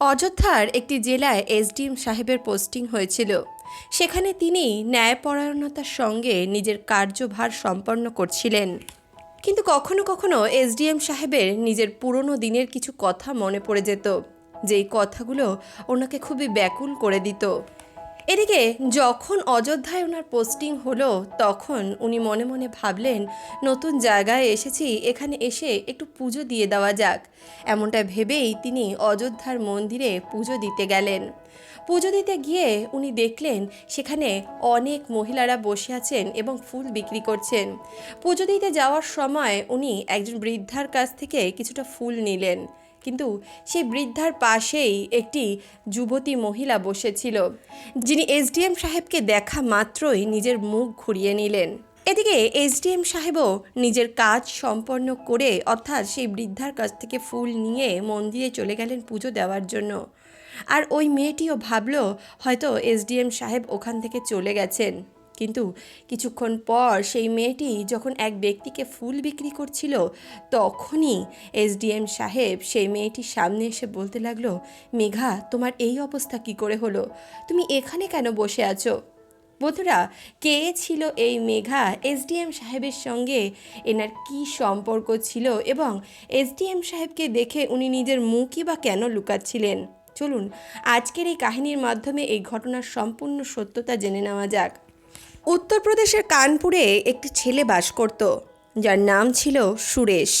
অযোধ্যার একটি জেলায় এসডিএম সাহেবের পোস্টিং হয়েছিল। সেখানে তিনি ন্যায়পরায়ণতার সঙ্গে নিজের কার্যভার সম্পন্ন করছিলেন। কিন্তু কখনো কখনো এসডিএম সাহেবের নিজের পুরনো দিনের কিছু কথা মনে পড়ে যেত, যেই কথাগুলো ওনাকে খুবই ব্যাকুল করে দিত। এদিকে যখন অযোধ্যায় ওনার পোস্টিং হলো, তখন উনি মনে মনে ভাবলেন, নতুন জায়গায় এসেছি, এখানে এসে একটু পুজো দিয়ে দেওয়া যাক। এমনটা ভেবেই তিনি অযোধ্যার মন্দিরে পুজো দিতে গেলেন। পুজো দিতে গিয়ে উনি দেখলেন, সেখানে অনেক মহিলারা বসে আছেন এবং ফুল বিক্রি করছেন। পুজো দিতে যাওয়ার সময় উনি একজন বৃদ্ধার কাছ থেকে কিছুটা ফুল নিলেন। কিন্তু সেই বৃদ্ধার পাশেই একটি যুবতী মহিলা বসেছিল, যিনি এসডিএম সাহেবকে দেখা মাত্রই নিজের মুখ ঘুরিয়ে নিলেন। এদিকে এসডিএম সাহেবও নিজের কাজ সম্পন্ন করে, অর্থাৎ সেই বৃদ্ধার কাছ থেকে ফুল নিয়ে মন্দিরে চলে গেলেন পুজো দেওয়ার জন্য। আর ওই মেয়েটিও ভাবল, হয়তো এসডিএম সাহেব ওখান থেকে চলে গেছেন। কিন্তু কিছুক্ষণ পর সেই মেয়েটি যখন এক ব্যক্তিকে ফুল বিক্রি করছিল, তখনই এসডিএম সাহেব সেই মেয়েটির সামনে এসে বলতে লাগল, মেঘা, তোমার এই অবস্থা কি করে হলো? তুমি এখানে কেন বসে আছো? বন্ধুরা, কে ছিল এই মেঘা? এসডিএম সাহেবের সঙ্গে এনার কি সম্পর্ক ছিল এবং এসডিএম সাহেবকে দেখে উনি নিজের মুখই বা কেন লুকাচ্ছিলেন? চলুন, আজকের এই কাহিনীর মাধ্যমে এই ঘটনার সম্পূর্ণ সত্যতা জেনে নেওয়া যাক। উত্তরপ্রদেশের কানপুরে একটি ছেলে বাস করত, যার নাম ছিল সুরেশ।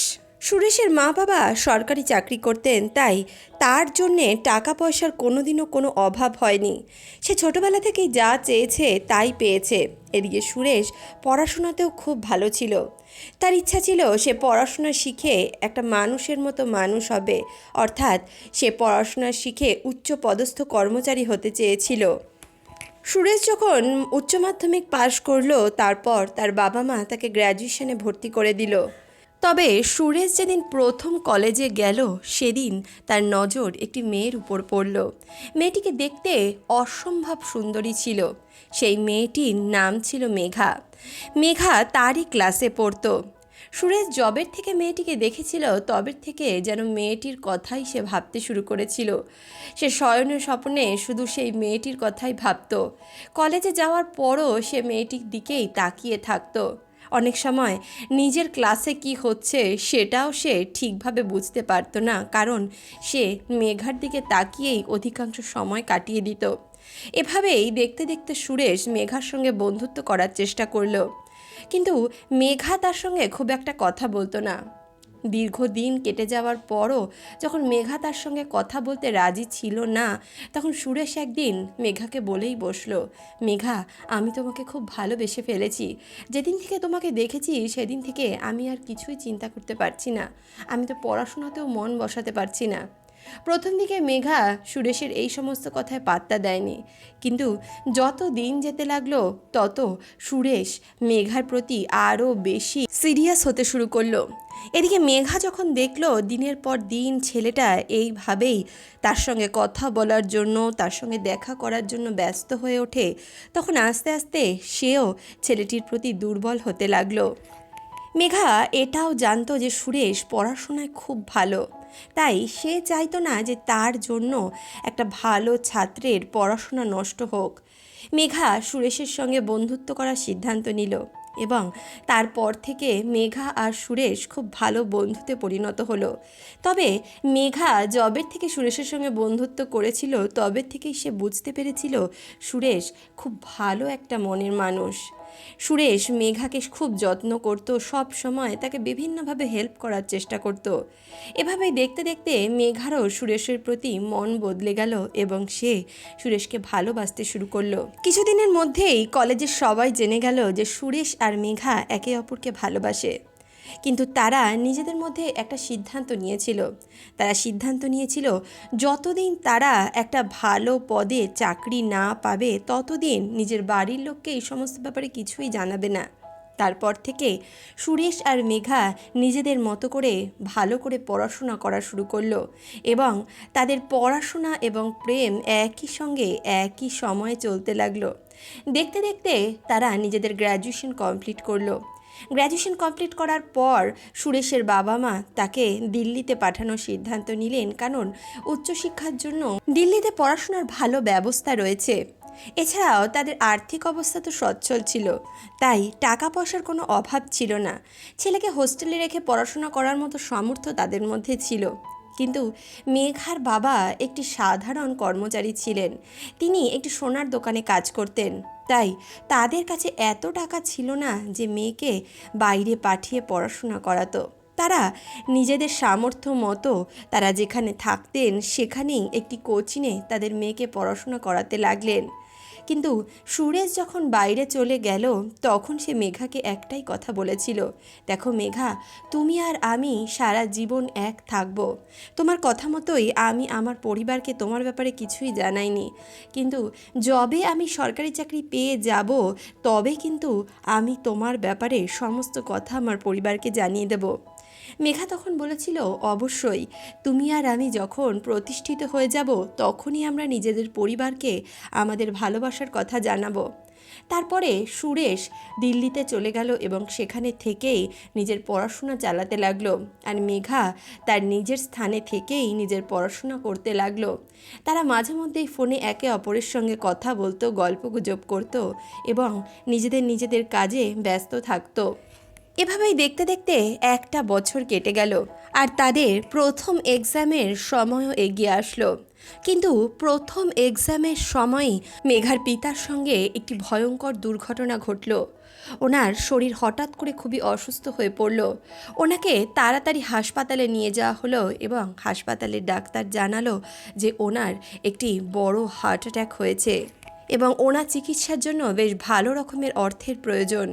সুরেশের মা বাবা সরকারি চাকরি করতেন, তাই তার জন্যে টাকা পয়সার কোনোদিনও কোনো অভাব হয়নি। সে ছোটবেলা থেকেই যা চেয়েছে তাই পেয়েছে। এদিকে সুরেশ পড়াশোনাতেও খুব ভালো ছিল। তার ইচ্ছা ছিল সে পড়াশোনা শিখে একটা মানুষের মতো মানুষ হবে, অর্থাৎ সে পড়াশোনা শিখে উচ্চ পদস্থ কর্মচারী হতে চেয়েছিল। সুরেশ যখন উচ্চ মাধ্যমিক পাশ করল, তারপর তার বাবা মা তাকে গ্র্যাজুয়েশনে ভর্তি করে দিল। তবে সুরেশ যেদিন প্রথম কলেজে গেল, সেদিন তার নজর একটি মেয়ের উপর পড়ল। মেয়েটিকে দেখতে অসম্ভব সুন্দরী ছিল। সেই মেয়েটির নাম ছিল মেঘা। মেঘা তারই ক্লাসে পড়তো। সুরেশ জবের থেকে মেয়েটিকে দেখেছিল, তবের থেকে যেন মেয়েটির কথাই সে ভাবতে শুরু করেছিল। সে শয়নে স্বপ্নে শুধু সেই মেয়েটির কথাই ভাবত। কলেজে যাওয়ার পরও সে মেয়েটির দিকেই তাকিয়ে থাকতো। অনেক সময় নিজের ক্লাসে কি হচ্ছে সেটাও সে ঠিকভাবে বুঝতে পারতো না, কারণ সে মেঘার দিকে তাকিয়েই অধিকাংশ সময় কাটিয়ে দিত। এভাবেই দেখতে দেখতে সুরেশ মেঘার সঙ্গে বন্ধুত্ব করার চেষ্টা করল। কিন্তু মেঘা তার সঙ্গে খুব একটা কথা বলতো না। দীর্ঘদিন কেটে যাওয়ার পরও যখন মেঘা তার সঙ্গে কথা বলতে রাজি ছিল না, তখন সুরেশ একদিন মেঘাকে বলেই বসল, মেঘা, আমি তোমাকে খুব ভালোবেসে ফেলেছি। যেদিন থেকে তোমাকে দেখেছি, সেদিন থেকে আমি আর কিছুই চিন্তা করতে পারছি না। আমি তো পড়াশোনাতেও মন বসাতে পারছি না। প্রথম দিকে মেঘা সুরেশের এই সমস্ত কথায় পাত্তা দেয়নি। কিন্তু যত দিন যেতে লাগল, তত সুরেশ মেঘার প্রতি আরও বেশি সিরিয়াস হতে শুরু করল। এদিকে মেঘা যখন দেখল দিনের পর দিন ছেলেটা এইভাবেই তার সঙ্গে কথা বলার জন্য, তার সঙ্গে দেখা করার জন্য ব্যস্ত হয়ে ওঠে, তখন আস্তে আস্তে সেও ছেলেটির প্রতি দুর্বল হতে লাগল। মেঘা এটাও জানতো যে সুরেশ পড়াশোনায় খুব ভালো। তাই সে চাইতো না যে তার জন্য একটা ভালো ছাত্রের পড়াশোনা নষ্ট হোক। মেঘা সুরেশের সঙ্গে বন্ধুত্ব করার সিদ্ধান্ত নিল এবং তারপর থেকে মেঘা আর সুরেশ খুব ভালো বন্ধুতে পরিণত হলো। তবে মেঘা জবের থেকে সুরেশের সঙ্গে বন্ধুত্ব করেছিল, তবে থেকেই সে বুঝতে পেরেছিল সুরেশ খুব ভালো একটা মনের মানুষ। সুরেশ মেঘাকে খুব যত্ন করত, সব সময় তাকে বিভিন্নভাবে হেল্প করার চেষ্টা করত। এভাবে দেখতে দেখতে মেঘারও সুরেশের প্রতি মন বদলে গেল এবং সে সুরেশকে ভালোবাসতে শুরু করল। কিছুদিনের মধ্যেই কলেজের সবাই জেনে গেল যে সুরেশ আর মেঘা একে অপরকে ভালোবাসে। কিন্তু তারা নিজেদের মধ্যে একটা সিদ্ধান্ত নিয়েছিল। তারা সিদ্ধান্ত নিয়েছিল, যতদিন তারা একটা ভালো পদে চাকরি না পাবে, ততদিন নিজের বাড়ির লোককে এই সমস্ত ব্যাপারে কিছুই জানাবে না। তারপর থেকে সুরেশ আর মেঘা নিজেদের মতো করে ভালো করে পড়াশোনা করা শুরু করল এবং তাদের পড়াশোনা এবং প্রেম একই সঙ্গে একই সময়ে চলতে লাগল। দেখতে দেখতে তারা নিজেদের গ্র্যাজুয়েশন কমপ্লিট করল। গ্র্যাজুয়েশন কমপ্লিট করার পর সুরেশের বাবা মা তাকে দিল্লিতে পাঠানোর সিদ্ধান্ত নিলেন। কারণ উচ্চশিক্ষার জন্য দিল্লিতে পড়াশোনার ভালো ব্যবস্থা রয়েছে। এছাড়াও তাদের আর্থিক অবস্থা তো সচ্ছল ছিল। তাই টাকা পয়সার কোনো অভাব ছিল না। ছেলেকে হোস্টেলে রেখে পড়াশোনা করার মতো সামর্থ্য তাদের মধ্যে ছিল। কিন্তু মেঘার বাবা একটি সাধারণ কর্মচারী ছিলেন। তিনি একটি সোনার দোকানে কাজ করতেন। তাই তাদের কাছে এত টাকা ছিল না যে মেয়েকে বাইরে পাঠিয়ে পড়াশোনা করাতো। তারা নিজেদের সামর্থ্য মতো তারা যেখানে থাকতেন সেখানেই একটি কোচিংয়ে তাদের মেয়েকে পড়াশোনা করাতে লাগলেন। কিন্তু সুরেশ যখন বাইরে চলে গেল, তখন সে মেঘাকে একটাই কথা বলেছিল। দেখো মেঘা, তুমি আর আমি সারা জীবন এক থাকব। তোমার কথা মতোই আমি আমার পরিবারকে তোমার ব্যাপারে কিছুই জানাইনি। কিন্তু যবে আমি সরকারি চাকরি পেয়ে যাব, তবে কিন্তু আমি তোমার ব্যাপারে সমস্ত কথা আমার পরিবারকে জানিয়ে দেব। মেঘা তখন বলেছিল, অবশ্যই। তুমি আর আমি যখন প্রতিষ্ঠিত হয়ে যাব, তখনই আমরা নিজেদের পরিবারকে আমাদের ভালোবাসার কথা জানাব। তারপরে সুরেশ দিল্লিতে চলে গেল এবং সেখানে থেকেই নিজের পড়াশোনা চালাতে লাগল আর মেঘা তার নিজের স্থানে থেকেই নিজের পড়াশোনা করতে লাগল। তারা মাঝে মধ্যেই ফোনে একে অপরের সঙ্গে কথা বলতো, গল্প গুজব করতো এবং নিজেদের নিজেদের কাজে ব্যস্ত থাকতো। এভাবেই দেখতে দেখতে একটা বছর কেটে গেল আর তাদের প্রথম এক্সামের সময়ও এগিয়ে আসলো। কিন্তু প্রথম এক্সামের সময়ই মেঘার পিতার সঙ্গে একটি ভয়ঙ্কর দুর্ঘটনা ঘটল। ওনার শরীর হঠাৎ করে খুবই অসুস্থ হয়ে পড়ল। ওনাকে তাড়াতাড়ি হাসপাতালে নিয়ে যাওয়া হলো এবং হাসপাতালের ডাক্তার জানালো যে ওনার একটি বড় হার্ট অ্যাটাক হয়েছে এবং ওনার চিকিৎসার জন্য বেশ ভালো রকমের অর্থের প্রয়োজন।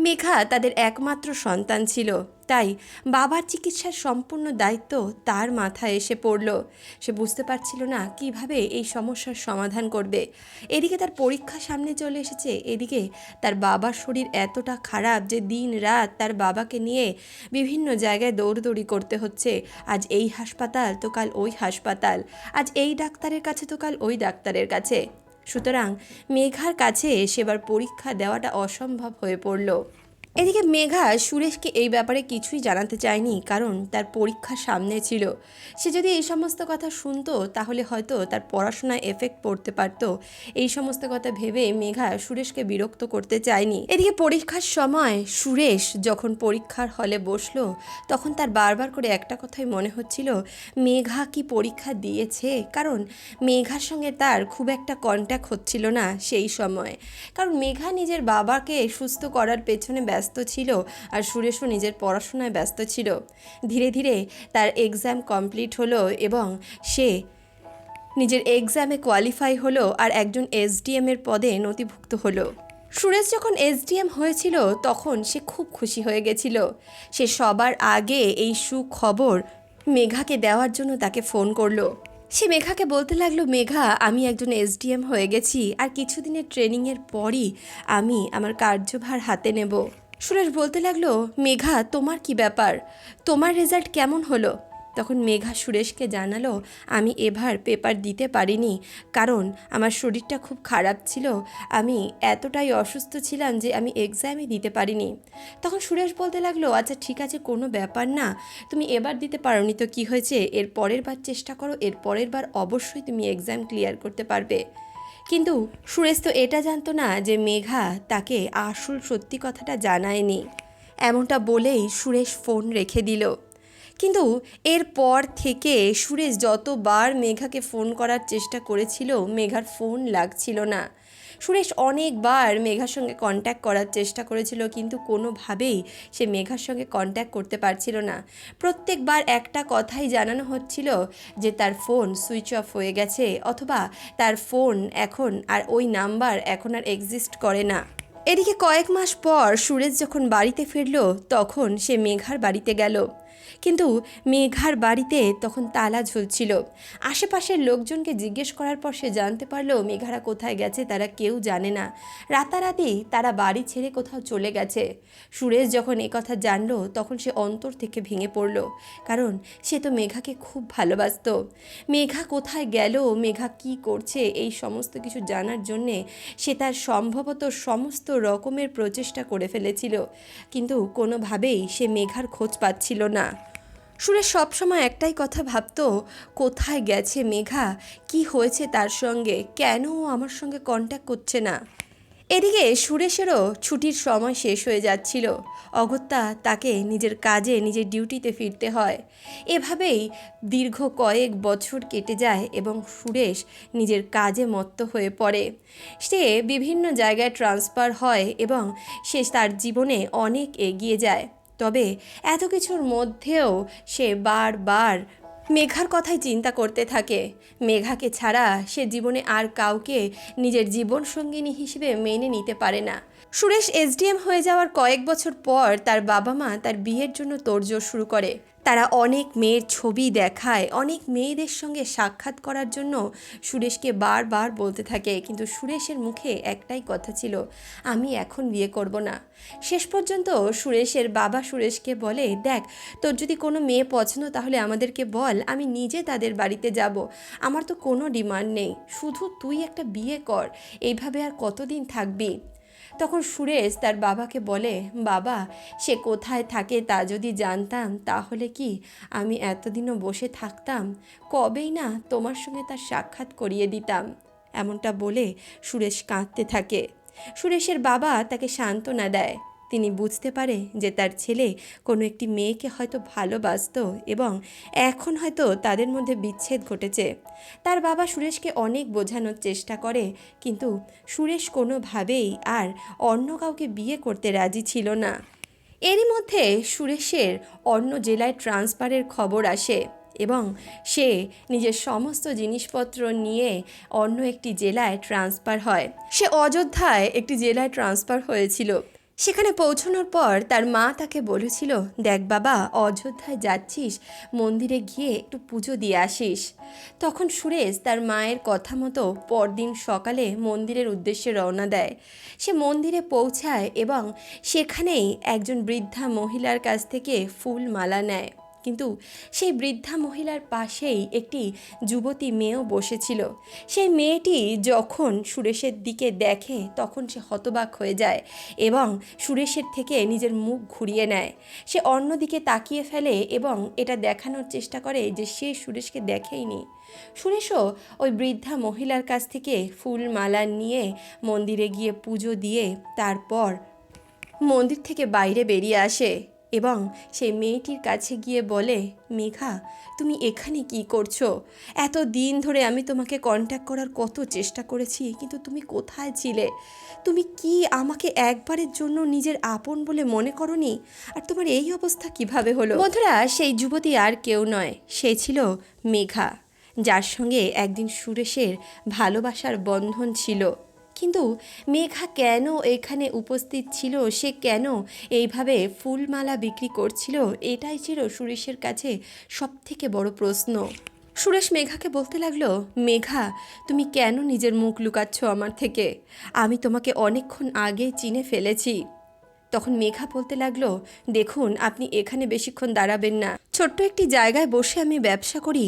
মেঘা তাদের একমাত্র সন্তান ছিল। তাই বাবার চিকিৎসার সম্পূর্ণ দায়িত্ব তার মাথায় এসে পড়ল। সে বুঝতে পারছিল না কীভাবে এই সমস্যার সমাধান করবে। এদিকে তার পরীক্ষা সামনে চলে এসেছে। এদিকে তার বাবার শরীর এতটা খারাপ যে দিন রাত তার বাবাকে নিয়ে বিভিন্ন জায়গায় দৌড়দৌড়ি করতে হচ্ছে। আজ এই হাসপাতাল তো কাল ওই হাসপাতাল। আজ এই ডাক্তারের কাছে তো কাল ওই ডাক্তারের কাছে। সুতরাং মেঘার কাছে সেবার পরীক্ষা দেওয়াটা অসম্ভব হয়ে পড়ল। এদিকে মেঘা সুরেশকে এই ব্যাপারে কিছুই জানাতে চায়নি, কারণ তার পরীক্ষা সামনে ছিল। সে যদি এই সমস্ত কথা শুনতো, তাহলে হয়তো তার পড়াশোনায় এফেক্ট পড়তে পারতো। এই সমস্ত কথা ভেবে মেঘা সুরেশকে বিরক্ত করতে চায়নি। এদিকে পরীক্ষার সময় সুরেশ যখন পরীক্ষার হলে বসল, তখন তার বারবার করে একটা কথাই মনে হচ্ছিল, মেঘা কি পরীক্ষা দিয়েছে? কারণ মেঘার সঙ্গে তার খুব একটা কন্ট্যাক্ট হচ্ছিল না সেই সময়। কারণ মেঘা নিজের বাবাকে সুস্থ করার পেছনে ব্যস্ত ছিল আর সুরেশও নিজের পড়াশোনায় ব্যস্ত ছিল। ধীরে ধীরে তার এক্সাম কমপ্লিট হলো এবং সে নিজের এক্সামে কোয়ালিফাই হলো আর একজন এসডিএম এর পদে নথিভুক্ত হলো। সুরেশ যখন এসডিএম হয়েছিল তখন সে খুব খুশি হয়ে গেছিল। সে সবার আগে এই সুখবর মেঘাকে দেওয়ার জন্য তাকে ফোন করল। সে মেঘাকে বলতে লাগল, মেঘা, আমি একজন এসডিএম হয়ে গেছি আর কিছুদিনের ট্রেনিংয়ের পরই আমি আমার কার্যভার হাতে নেব। সুরেশ বলতে লাগল, মেঘা, তোমার কি ব্যাপার? তোমার রেজাল্ট কেমন হলো? তখন মেঘা সুরেশকে জানালো, আমি এবার পেপার দিতে পারিনি, কারণ আমার শরীরটা খুব খারাপ ছিল। আমি এতটাই অসুস্থ ছিলাম যে আমি এক্সামই দিতে পারিনি। তখন সুরেশ বলতে লাগল আচ্ছা ঠিক আছে, কোনো ব্যাপার না। তুমি এবার দিতে পারোনি তো কী হয়েছে? এর পরের বার চেষ্টা করো, এর পরের বার অবশ্যই তুমি এক্সাম ক্লিয়ার করতে পারবে। কিন্তু সুরেশ তো এটা জানতো না যে মেঘা তাকে আসল সত্যি কথাটা জানায়নি। এমনটা বলেই সুরেশ ফোন রেখে দিল। কিন্তু এরপর থেকে সুরেশ যতবার মেঘাকে ফোন করার চেষ্টা করেছিল, মেঘার ফোন লাগছিল না। সুরেশ অনেকবার মেঘার সঙ্গে কন্ট্যাক্ট করার চেষ্টা করেছিল, কিন্তু কোনোভাবেই সে মেঘার সঙ্গে কন্ট্যাক্ট করতে পারছিল না। প্রত্যেকবার একটা কথাই জানানো হচ্ছিল যে তার ফোন সুইচ অফ হয়ে গেছে, অথবা তার ফোন এখন আর ওই নাম্বার এখন আর এক্সিস্ট করে না। এদিকে কয়েক মাস পর সুরেশ যখন বাড়িতে ফিরল, তখন সে মেঘার বাড়িতে গেল। কিন্তু মেঘার বাড়িতে তখন তালা ঝুলছিল। আশেপাশের লোকজনকে জিজ্ঞেস করার পর সে জানতে পারল মেঘারা কোথায় গেছে, তারা কেউ জানে না। রাতারাতি তারা বাড়ি ছেড়ে কোথাও চলে গেছে। সুরেশ যখন কথা জানলো, তখন সে অন্তর থেকে ভেঙে পড়ল, কারণ সে তো মেঘাকে খুব ভালোবাসতো। মেঘা কোথায় গেল, মেঘা কি করছে, এই সমস্ত কিছু জানার জন্যে সে তার সম্ভবত সমস্ত রকমের প্রচেষ্টা করে ফেলেছিল। কিন্তু কোনোভাবেই সে মেঘার খোঁজ পাচ্ছিল না। সুরেশ সবসময় একটাই কথা ভাবতো, কোথায় গেছে মেঘা? কি হয়েছে তার সঙ্গে? কেন ও আমার সঙ্গে কন্ট্যাক্ট করছে না? এদিকে সুরেশেরও ছুটির সময় শেষ হয়ে যাচ্ছিল। অগত্যা তাকে নিজের কাজে, নিজের ডিউটিতে ফিরতে হয়। এভাবেই দীর্ঘ কয়েক বছর কেটে যায় এবং সুরেশ নিজের কাজে মত্ত হয়ে পড়ে। সে বিভিন্ন জায়গায় ট্রান্সফার হয় এবং সে তার জীবনে অনেক এগিয়ে যায়। তবে এত কিছুর মধ্যেও সে বারবার মেঘার কথাই চিন্তা করতে থাকে। মেঘাকে ছাড়া সে জীবনে আর কাউকে নিজের জীবন সঙ্গিনী হিসেবে মেনে নিতে পারে না। সুরেশ এসডিএম হয়ে যাওয়ার কয়েক বছর পর তার বাবা মা তার বিয়ের জন্য তোড়জোড় শুরু করে। তারা অনেক মেয়ের ছবি দেখায়, অনেক মেয়েদের সঙ্গে সাক্ষাৎ করার জন্য সুরেশকে বারবার বলতে থাকে, কিন্তু সুরেশের মুখে একটাই কথা ছিল, আমি এখন বিয়ে করব না। শেষ পর্যন্ত সুরেশের বাবা সুরেশকে বলে, দেখ, তোর যদি কোনো মেয়ে পছন্দ তাহলে আমাদেরকে বল, আমি নিজে তাদের বাড়িতে যাব। আমার তো কোনো ডিমান্ড নেই, শুধু তুই একটা বিয়ে কর, এইভাবে আর কতদিন থাকবি? তখন সুরেশ তার বাবাকে বলে, বাবা, সে কোথায় থাকে তা যদি জানতাম, তাহলে কি আমি এতদিনও বসে থাকতাম? কবেই না তোমার সঙ্গে তার সাক্ষাৎ করিয়ে দিতাম? এমনটা বলে সুরেশ কাঁদতে থাকে। সুরেশের বাবা তাকে সান্ত্বনা দেয়। তিনি বুঝতে পারে যে তার ছেলে কোনো একটি মেয়েকে হয়তো ভালোবাসতো এবং এখন হয়তো তাদের মধ্যে বিচ্ছেদ ঘটেছে। তার বাবা সুরেশকে অনেক বোঝানোর চেষ্টা করে, কিন্তু সুরেশ কোনোভাবেই আর অন্য কাউকে বিয়ে করতে রাজি ছিল না। এরই মধ্যে সুরেশের অন্য জেলায় ট্রান্সফারের খবর আসে এবং সে নিজের সমস্ত জিনিসপত্র নিয়ে অন্য একটি জেলায় ট্রান্সফার হয়। সে অযোধ্যায় একটি জেলায় ট্রান্সফার হয়েছিল। সেখানে পৌঁছানোর পর তার মা তাকে বলেছিল, দেখ বাবা, অযোধ্যায় যাচ্ছিস, মন্দিরে গিয়ে একটু পুজো দিয়ে আসিস। তখন সুরেশ তার মায়ের কথা মতো পরদিন সকালে মন্দিরের উদ্দেশ্যে রওনা দেয়। সে মন্দিরে পৌঁছায় এবং সেখানেই একজন বৃদ্ধা মহিলার কাছ থেকে ফুল মালা নেয়। কিন্তু সেই বৃদ্ধা মহিলার পাশেই একটি যুবতী মেয়েও বসেছিল। সেই মেয়েটি যখন সুরেশের দিকে দেখে তখন সে হতবাক হয়ে যায় এবং সুরেশের থেকে নিজের মুখ ঘুরিয়ে নেয়। সে অন্যদিকে তাকিয়ে ফেলে এবং এটা দেখানোর চেষ্টা করে যে সে সুরেশকে দেখেইনি। সুরেশও ওই বৃদ্ধা মহিলার কাছ থেকে ফুল মালা নিয়ে মন্দিরে গিয়ে পুজো দিয়ে তারপর মন্দির থেকে বাইরে বেরিয়ে আসে। এবং সেই মেয়েটির কাছে গিয়ে বলে, মেঘা, তুমি এখানে কি করছ? এত দিন ধরে আমি তোমাকে কন্ট্যাক্ট করার কত চেষ্টা করেছি, কিন্তু তুমি কোথায় ছিলে? তুমি কি আমাকে একবারের জন্য নিজের আপন বলে মনে করনি? আর তোমার এই অবস্থা কীভাবে হলো? বন্ধুরা, সেই যুবতী আর কেউ নয়, সে ছিল মেঘা, যার সঙ্গে একদিন সুরেশের ভালোবাসার বন্ধন ছিল। কিন্তু মেঘা কেন এখানে উপস্থিত ছিল? সে কেন এইভাবে ফুলমালা বিক্রি করছিল? এটাই ছিল সুরেশের কাছে সবথেকে বড় প্রশ্ন। সুরেশ মেঘাকে বলতে লাগল, মেঘা, তুমি কেন নিজের মুখ লুকাচ্ছ আমার থেকে? আমি তোমাকে অনেকক্ষণ আগে চিনে ফেলেছি। তখন মেঘা বলতে লাগল, দেখুন, আপনি এখানে বেশিক্ষণ দাঁড়াবেন না। ছোট্ট একটি জায়গায় বসে আমি ব্যবসা করি,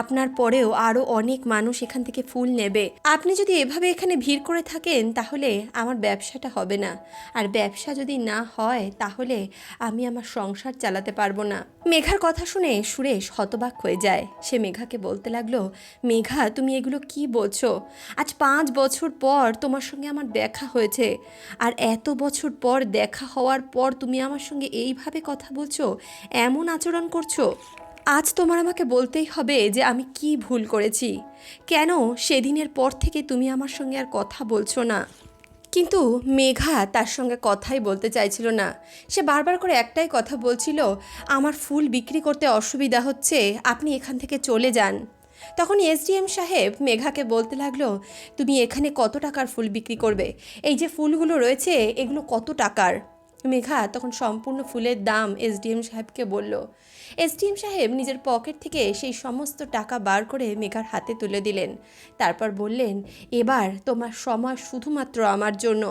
আপনার পরেও আরও অনেক মানুষ এখান থেকে ফুল নেবে। আপনি যদি এভাবে এখানে ভিড় করে থাকেন, তাহলে আমার ব্যবসাটা হবে না। আর ব্যবসা যদি না হয়, তাহলে আমি আমার সংসার চালাতে পারব না। মেঘার কথা শুনে সুরেশ হতবাক হয়ে যায়। সে মেঘাকে বলতে লাগল, মেঘা, তুমি এগুলো কি বলছো? আজ পাঁচ বছর পর তোমার সঙ্গে আমার দেখা হয়েছে। আর এত বছর পর দেখা হওয়ার পর তুমি আমার সঙ্গে এইভাবে কথা বলছো? এমন আচরণ করছ আজ তোমার আমাকে বলতেই হবে যে আমি কি ভুল করেছি। কেন সেদিনের পর থেকে তুমি আমার সঙ্গে আর কথা বলছো না? কিন্তু মেঘা তার সঙ্গে কথাই বলতে চাইছিল না। সে বারবার করে একটাই কথা বলছিল, আমার ফুল বিক্রি করতে অসুবিধা হচ্ছে, আপনি এখান থেকে চলে যান। তখন এসডিএম সাহেব মেঘাকে বলতে লাগল, তুমি এখানে কত টাকার ফুল বিক্রি করবে? এই যে ফুলগুলো রয়েছে, এগুলো কত টাকার? মেঘা তখন সম্পূর্ণ ফুলের দাম এসডিএম সাহেবকে বলল, এসডিএম সাহেব নিজের পকেট থেকে সেই সমস্ত টাকা বার করে মেঘার হাতে তুলে দিলেন। তারপর বললেন, এবার তোমার সময় শুধুমাত্র আমার জন্য।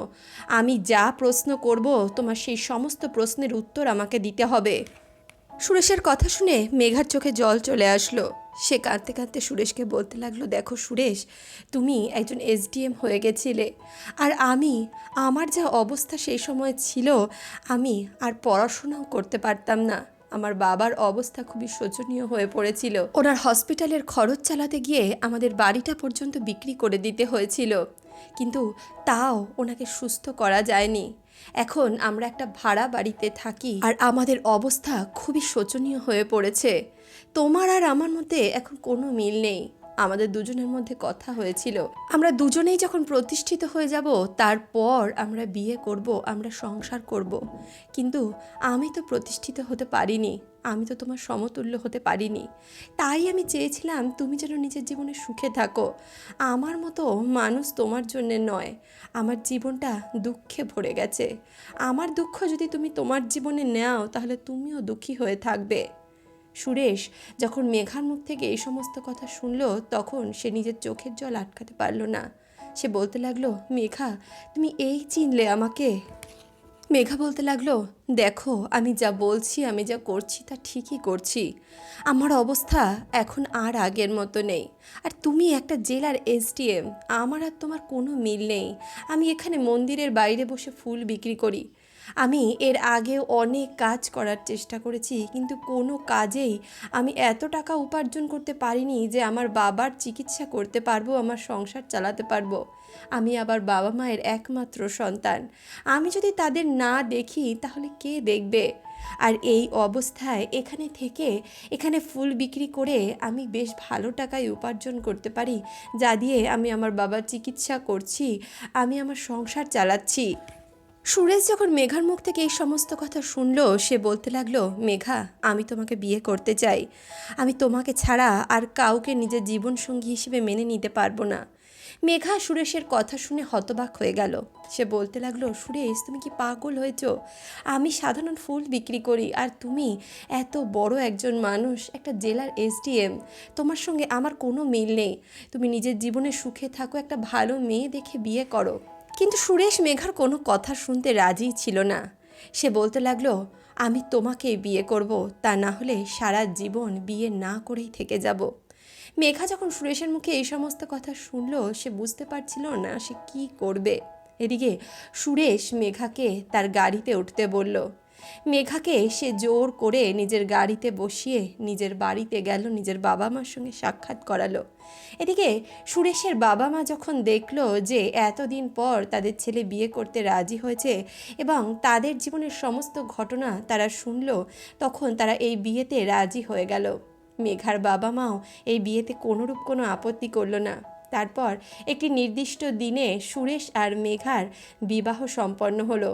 আমি যা প্রশ্ন করব, তোমার সেই সমস্ত প্রশ্নের উত্তর আমাকে দিতে হবে সুরেশের কথা শুনে মেঘার চোখে জল চলে আসলো। সে কাঁদতে কাঁদতে সুরেশকে বলতে লাগল, দেখো সুরেশ, তুমি একজন এসডিএম হয়ে গেছিলে। আর আমি, আমার যা অবস্থা সেই সময় ছিল, আমি আর পড়াশোনাও করতে পারতাম না। আমার বাবার অবস্থা খুবই শোচনীয় হয়ে পড়েছিল। ওনার হসপিটালের খরচ চালাতে গিয়ে আমাদের বাড়িটা পর্যন্ত বিক্রি করে দিতে হয়েছিল। কিন্তু তাও ওনাকে সুস্থ করা যায়নি। এখন আমরা একটা ভাড়া বাড়িতে থাকি আর আমাদের অবস্থা খুবই শোচনীয় হয়ে পড়েছে। তোমার আর আমার মধ্যে এখন কোনো মিল নেই। আমাদের দুজনের মধ্যে কথা হয়েছিল। আমরা দুজনেই যখন প্রতিষ্ঠিত হয়ে যাব, তারপর আমরা বিয়ে করব, আমরা সংসার করব। কিন্তু আমি তো প্রতিষ্ঠিত হতে পারিনি। আমি তো তোমার সমতুল্য হতে পারিনি। তাই আমি চেয়েছিলাম তুমি যেন নিজের জীবনে সুখে থাকো। আমার মতো মানুষ তোমার জন্যে নয়। আমার জীবনটা দুঃখে ভরে গেছে। আমার দুঃখ যদি তুমি তোমার জীবনে নাও, তাহলে তুমিও দুঃখী হয়ে থাকবে। সুরেশ যখন মেঘার মুখ থেকে এই সমস্ত কথা শুনলো, তখন সে নিজের চোখের জল আটকাতে পারল না। সে বলতে লাগল, মেঘা, তুমি এই চিনলে আমাকে? মেঘা বলতে লাগল, দেখো, আমি যা বলছি, আমি যা করছি, তা ঠিকই করছি। আমার অবস্থা এখন আর আগের মতো নেই। আর তুমি একটা জেলার এসডিএম আমার আর তোমার কোনো মিল নেই। আমি এখানে মন্দিরের বাইরে বসে ফুল বিক্রি করি। আমি এর আগেও অনেক কাজ করার চেষ্টা করেছি, কিন্তু কোনো কাজেই আমি এত টাকা উপার্জন করতে পারিনি যে আমার বাবার চিকিৎসা করতে পারব, আমার সংসার চালাতে পারব। আমি আবার বাবা মায়ের একমাত্র সন্তান। আমি যদি তাদের না দেখি, তাহলে কে দেখবে? আর এই অবস্থায় এখানে থেকে এখানে ফুল বিক্রি করে আমি বেশ ভালো টাকায় উপার্জন করতে পারি, যা দিয়ে আমি আমার বাবার চিকিৎসা করছি, আমি আমার সংসার চালাচ্ছি। সুরেশ যখন মেঘার মুখ থেকে এই সমস্ত কথা শুনলো, সে বলতে লাগল, মেঘা, আমি তোমাকে বিয়ে করতে চাই। আমি তোমাকে ছাড়া আর কাউকে নিজের জীবনসঙ্গী হিসেবে মেনে নিতে পারব না। মেঘা সুরেশের কথা শুনে হতবাক হয়ে গেল। সে বলতে লাগল, সুরেশ, তুমি কি পাগল হয়েছ? আমি সাধারণ ফুল বিক্রি করি আর তুমি এত বড় একজন মানুষ, একটা জেলার এসডিএম তোমার সঙ্গে আমার কোনো মিল নেই। তুমি নিজের জীবনে সুখে থাকো, একটা ভালো মেয়ে দেখে বিয়ে করো। কিন্তু সুরেশ মেঘার কোনো কথা শুনতে রাজি ছিল না। সে বলতে লাগল, আমি তোমাকে বিয়ে করব, তা না হলে সারা জীবন বিয়ে না করেই থেকে যাব। মেঘা যখন সুরেশের মুখে এই সমস্ত কথা শুনল, সে বুঝতে পারছিল না সে কি করবে। এদিকে সুরেশ মেঘাকে তার গাড়িতে উঠতে বলল মেঘাকে সে জোর করে নিজের গাড়িতে বসিয়ে নিজের বাড়িতে গেল, নিজের বাবা মার সঙ্গে সাক্ষাৎ করালো। এদিকে সুরেশের বাবা মা যখন দেখল যে এতদিন পর তাদের ছেলে বিয়ে করতে রাজি হয়েছে এবং তাদের জীবনের সমস্ত ঘটনা তারা শুনলো, তখন তারা এই বিয়েতে রাজি হয়ে গেল। মেঘার বাবা মাও এই বিয়েতে কোনোরূপ কোনো আপত্তি করল না। তারপর একটি নির্দিষ্ট দিনে সুরেশ আর মেঘার বিবাহ সম্পন্ন হলো।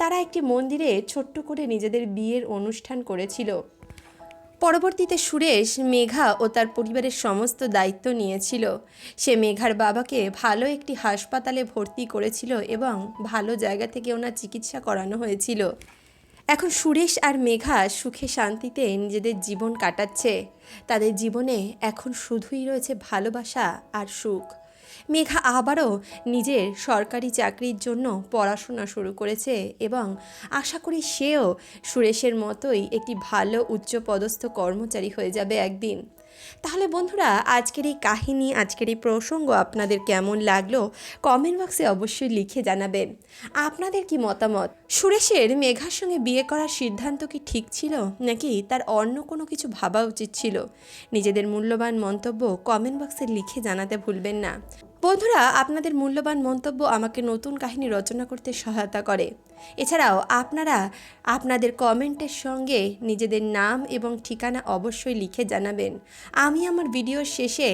তারা একটি মন্দিরে ছোট্ট করে নিজেদের বিয়ের অনুষ্ঠান করেছিল। পরবর্তীতে সুরেশ, মেঘা ও তার পরিবারের সমস্ত দায়িত্ব নিয়েছিল। সে মেঘার বাবাকে ভালো একটি হাসপাতালে ভর্তি করেছিল এবং ভালো জায়গা থেকে ওনার চিকিৎসা করানো হয়েছিল। এখন সুরেশ আর মেঘা সুখে শান্তিতে নিজেদের জীবন কাটাচ্ছে। তাদের জীবনে এখন শুধুই রয়েছে ভালোবাসা আর সুখ। মেঘা আবারও নিজের সরকারি চাকরির জন্য পড়াশোনা শুরু করেছে এবং আশা করি সেও সুরেশের মতোই একটি ভালো উচ্চপদস্থ কর্মচারী হয়ে যাবে একদিন। তাহলে বন্ধুরা, আজকের এই কাহিনী, আজকের এই প্রসঙ্গ আপনাদের কেমন লাগল কমেন্ট বক্সে অবশ্যই লিখে জানাবেন। আপনাদের কি মতামত? সুরেশের মেঘার সঙ্গে বিয়ে করার সিদ্ধান্ত কি ঠিক ছিল, নাকি তার অন্য কোনো কিছু ভাবা উচিত ছিল? নিজেদের মূল্যবান মন্তব্য কমেন্ট বক্সে লিখে জানাতে ভুলবেন না। বন্ধুরা, আপনাদের মূল্যবান মন্তব্য আমাকে নতুন কাহিনী রচনা করতে সহায়তা করে। এছাড়াও আপনারা আপনাদের কমেন্টের সঙ্গে নিজেদের নাম এবং ঠিকানা অবশ্যই লিখে জানাবেন। আমি আমার ভিডিওর শেষে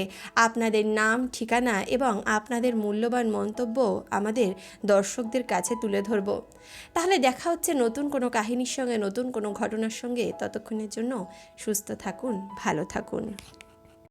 আপনাদের নাম, ঠিকানা এবং আপনাদের মূল্যবান মন্তব্য আমাদের দর্শকদের কাছে তুলে ধরব। তাহলে দেখা হচ্ছে নতুন কোনো কাহিনীর সঙ্গে, নতুন কোনো ঘটনার সঙ্গে। ততক্ষণের জন্য সুস্থ থাকুন, ভালো থাকুন।